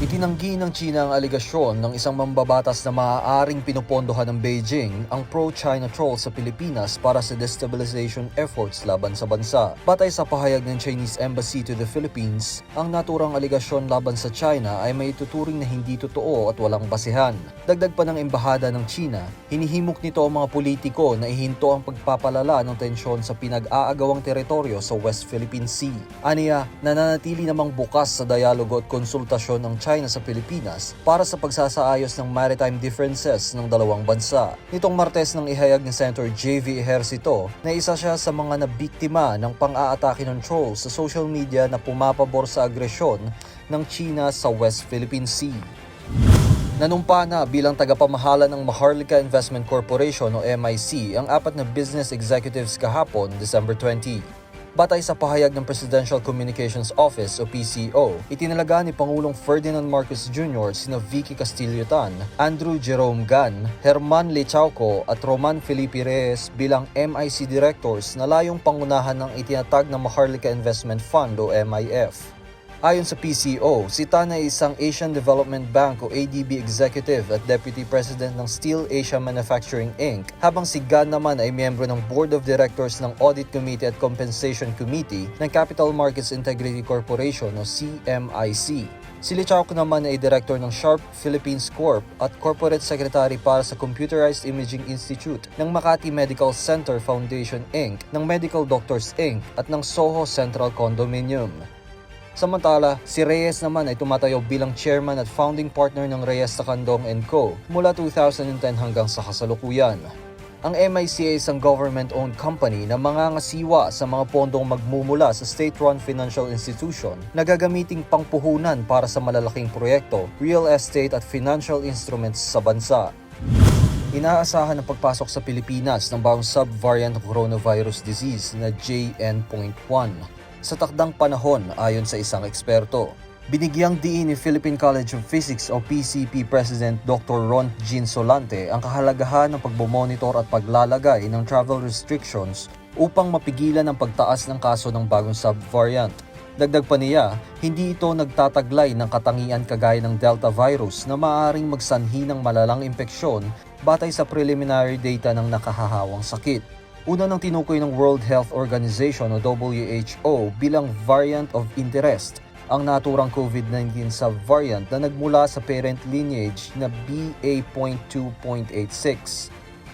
Itinanggi ng China ang aligasyon ng isang mambabatas na maaaring pinupondohan ng Beijing ang pro-China trolls sa Pilipinas para sa destabilization efforts laban sa bansa. Batay sa pahayag ng Chinese Embassy to the Philippines, ang naturang aligasyon laban sa China ay may tuturing na hindi totoo at walang basihan. Dagdag pa ng embahada ng China, hinihimok nito ang mga politiko na ihinto ang pagpapalala ng tensyon sa pinag-aagawang teritoryo sa West Philippine Sea. Aniya, nananatili namang bukas sa dialogo at konsultasyon ng China sa Pilipinas para sa pagsasaayos ng maritime differences ng dalawang bansa. Nitong Martes nang ihayag ni Senator J.V. Ejercito na isa siya sa mga nabiktima ng pang-aatake ng trolls sa social media na pumapabor sa agresyon ng China sa West Philippine Sea. Nanumpa na bilang tagapamahala ng Maharlika Investment Corporation o MIC ang apat na business executives kahapon, December 20. Batay sa pahayag ng Presidential Communications Office o PCO, itinalaga ni Pangulong Ferdinand Marcos Jr. sina Vicky Castillo Tan, Andrew Jerome Gan, Herman Lechauco at Roman Felipe Reyes bilang MIC directors na layong pangunahan ng itinatag na Maharlika Investment Fund o MIF. Ayon sa PCO, si Tan ay isang Asian Development Bank o ADB executive at deputy president ng Steel Asia Manufacturing Inc. habang si Gan naman ay miyembro ng Board of Directors ng Audit Committee at Compensation Committee ng Capital Markets Integrity Corporation o CMIC. Si Lichaok naman ay director ng Sharp Philippines Corp at corporate secretary para sa Computerized Imaging Institute ng Makati Medical Center Foundation Inc., ng Medical Doctors Inc. at ng Soho Central Condominium. Samantala, si Reyes naman ay tumatayo bilang chairman at founding partner ng Reyes Takandong Co. mula 2010 hanggang sa kasalukuyan. Ang MIC ay isang government-owned company na mangangasiwa sa mga pondong magmumula sa state-run financial institution na gagamiting pangpuhunan para sa malalaking proyekto, real estate at financial instruments sa bansa. Inaasahan ang pagpasok sa Pilipinas ng bagong subvariant ng coronavirus disease na JN.1 sa takdang panahon ayon sa isang eksperto. Binigyang diin ni Philippine College of Physics o PCP President Dr. Ron Jean Solante ang kahalagahan ng pagbomonitor at paglalagay ng travel restrictions upang mapigilan ang pagtaas ng kaso ng bagong subvariant. Dagdag pa niya, hindi ito nagtataglay ng katangian kagaya ng Delta virus na maaaring magsanhi ng malalang impeksyon batay sa preliminary data ng nakahahawang sakit. Una nang tinukoy ng World Health Organization o WHO bilang variant of interest ang naturang COVID-19 subvariant na nagmula sa parent lineage na BA.2.86.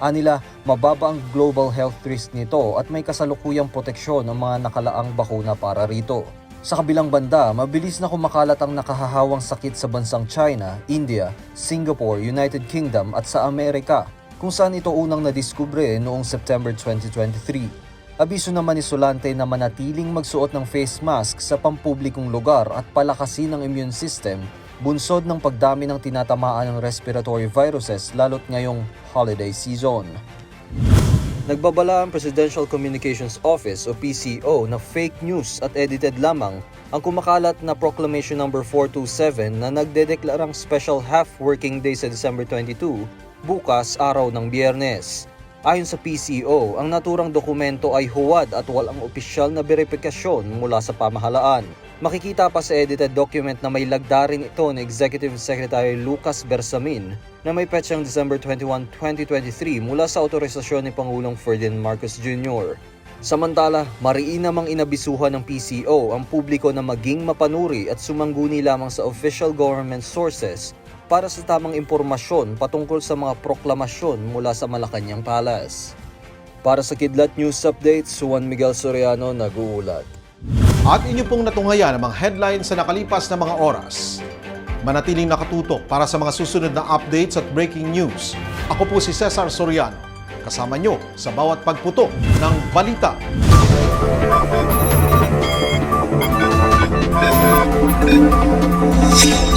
Anila, mababa ang global health risk nito at may kasalukuyang proteksyon ng mga nakalaang bakuna para rito. Sa kabilang banda, mabilis na kumakalat ang nakahahawang sakit sa bansang China, India, Singapore, United Kingdom at sa Amerika, kung saan ito unang nadiskubre noong September 2023. Abiso naman ni Solante na manatiling magsuot ng face mask sa pampublikong lugar at palakasin ang immune system, bunsod ng pagdami ng tinatamaan ng respiratory viruses lalo't ngayong holiday season. Nagbabala ang Presidential Communications Office o PCO na fake news at edited lamang ang kumakalat na Proclamation No. 427 na nagdedeklarang special half working day sa December 22 bukas araw ng biyernes. Ayon sa PCO, ang naturang dokumento ay huwad at walang opisyal na verifikasyon mula sa pamahalaan. Makikita pa sa edited document na may lagdarin ito ni Executive Secretary Lucas Bersamin na may petsang December 21, 2023 mula sa autorisasyon ni Pangulong Ferdinand Marcos Jr. Samantala, mariin namang inabisuhan ng PCO ang publiko na maging mapanuri at sumangguni lamang sa official government sources para sa tamang impormasyon patungkol sa mga proklamasyon mula sa Malacanang Palace. Para sa Kidlat News Updates, Juan Miguel Soriano nag-uulat. at inyo pong natungayan ang mga headlines sa nakalipas na mga oras. Manatiling nakatutok para sa mga susunod na updates at breaking news. Ako po si Cesar Soriano, kasama nyo sa bawat pagputok ng balita. Kidlat